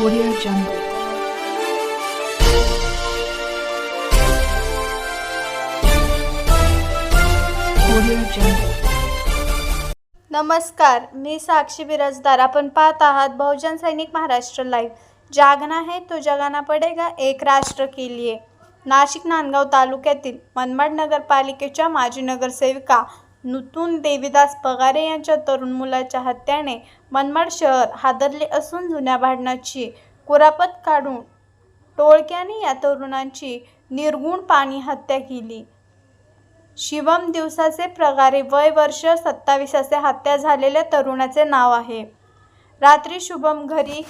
Audio Jungle. नमस्कार मी साक्षी बिराजदार. आपण पाहत आहात बहुजन सैनिक महाराष्ट्र लाईव्ह जागना है तो जगाना पडेगा एक राष्ट्र के लिए नाशिक नांदगाव तालुक्यातील मनमाड नगरपालिकेच्या माजी नगरसेविका नुतून देवीदास पगारे यांच्या तरुण मुलाच्या हत्याने मनमाड शहर हादरले असून जुन्या भांडणाची कुरापत काढून टोळक्याने या तरुणांची निर्गुण पाणी हत्या केली. शिवम दिवसाचे प्रकारे वय वर्ष सत्तावीस असे हत्या झालेल्या तरुणाचे नाव आहे. रात्री शुभम घरी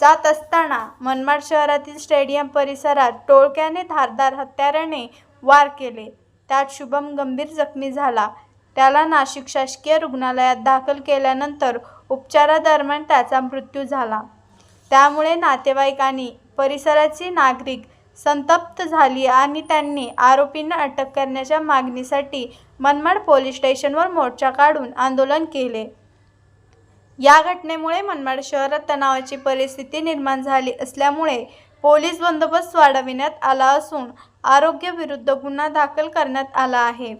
जात असताना मनमाड शहरातील स्टेडियम परिसरात टोळक्याने धारदार हत्याराने वार केले. त्यात शुभम गंभीर जखमी झाला. त्याला नाशिक शासकीय रुग्णालयात दाखल केल्यानंतर उपचारादरम्यान त्याचा मृत्यू झाला. त्यामुळे नातेवाईक आणि परिसराची नागरिक संतप्त झाली आणि त्यांनी आरोपींना अटक करण्याच्या मागणीसाठी मनमाड पोलीस स्टेशनवर मोर्चा काढून आंदोलन केले. या घटनेमुळे मनमाड शहरात तणावाची परिस्थिती निर्माण झाली असल्यामुळे पोलीस बंदोबस्त वाढविण्यात आला असून आरोग्यविरुद्ध गुन्हा दाखल करण्यात आला आहे.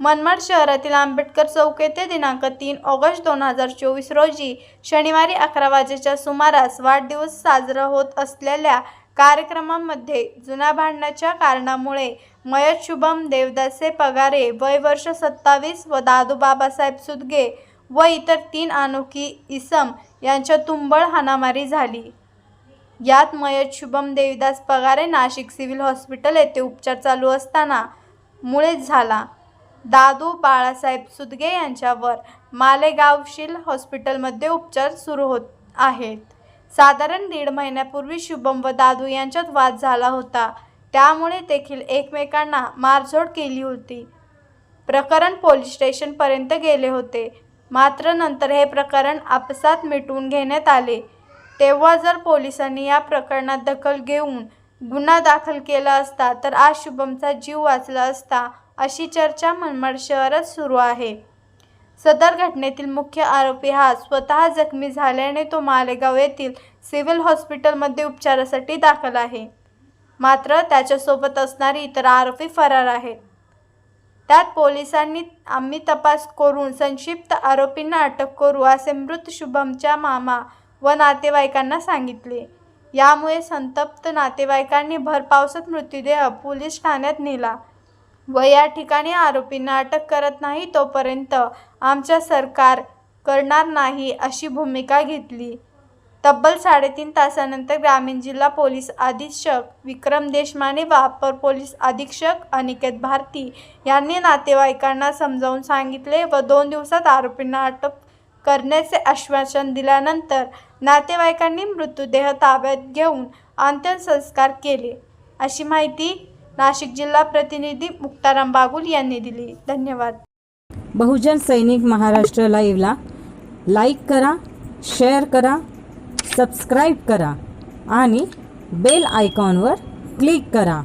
मनमाड शहरातील आंबेडकर चौक येथे दिनांक तीन ऑगस्ट दोन हजार चोवीस रोजी शनिवारी अकरा वाजेच्या सुमारास वाढदिवस साजरा होत असलेल्या कार्यक्रमामध्ये जुन्या भांडणाच्या कारणामुळे मयत शुभम देवदासे पगारे वय वर्ष सत्तावीस व दादू बाबासाहेब सुदगे व इतर तीन अनोखी इसम यांच्या तुंबळ हाणामारी झाली. यात मयत शुभम देवीदास पगारे नाशिक सिव्हिल हॉस्पिटल येथे उपचार चालू असताना मुळेच झाला. दादू बाळासाहेब सुदगे यांच्यावर मालेगावशील हॉस्पिटलमध्ये उपचार सुरू होत आहेत. साधारण दीड महिन्यापूर्वी शुभम व दादू यांच्यात वाद झाला होता. त्यामुळे देखील एकमेकांना मारझोड केली होती. प्रकरण पोलीस स्टेशनपर्यंत गेले होते. मात्र नंतर हे प्रकरण आपसात मिटवून घेण्यात आले. तेव्हा जर पोलिसांनी या प्रकरणात दखल घेऊन गुन्हा दाखल केला असता तर आज शुभमचा जीव वाचला असता अशी चर्चा मनमाड शहरात सुरू आहे. सदर घटनेतील मुख्य आरोपी हा स्वतः जखमी झाल्याने तो मालेगाव येथील सिव्हिल हॉस्पिटलमध्ये उपचारासाठी दाखल आहे. मात्र त्याच्यासोबत असणारी इतर आरोपी फरार आहेत त्यात पोलिसांनी आम्ही तपास करून संक्षिप्त आरोपींना अटक करू असे मृत शुभमच्या मामा व नातेवाईकांना सांगितले. यामुळे संतप्त नातेवाईकांनी भर पावसात मृतदेह पोलीस ठाण्यात नेला. व या ठिकाणी आरोपींना अटक करत नाही तोपर्यंत आमच्या सरकार करणार नाही अशी भूमिका घेतली. तब्बल साडेतीन तासानंतर ग्रामीण जिल्हा पोलीस अधीक्षक विक्रम देशमाने व अप्पर पोलीस अधीक्षक अनिकेत भारती यांनी नातेवाईकांना समजावून सांगितले व दोन दिवसात आरोपींना अटक करण्याचे आश्वासन दिल्यानंतर नातेवाईकांनी मृतदेह ताब्यात घेऊन अंत्यसंस्कार केले. अशी माहिती नाशिक जिल्हा प्रतिनिधी मुक्ताराम बागुल यांनी दिली. धन्यवाद. बहुजन सैनिक महाराष्ट्र लाईव्हला लाईक करा शेअर करा सबस्क्राईब करा आणि बेल आयकॉनवर क्लिक करा.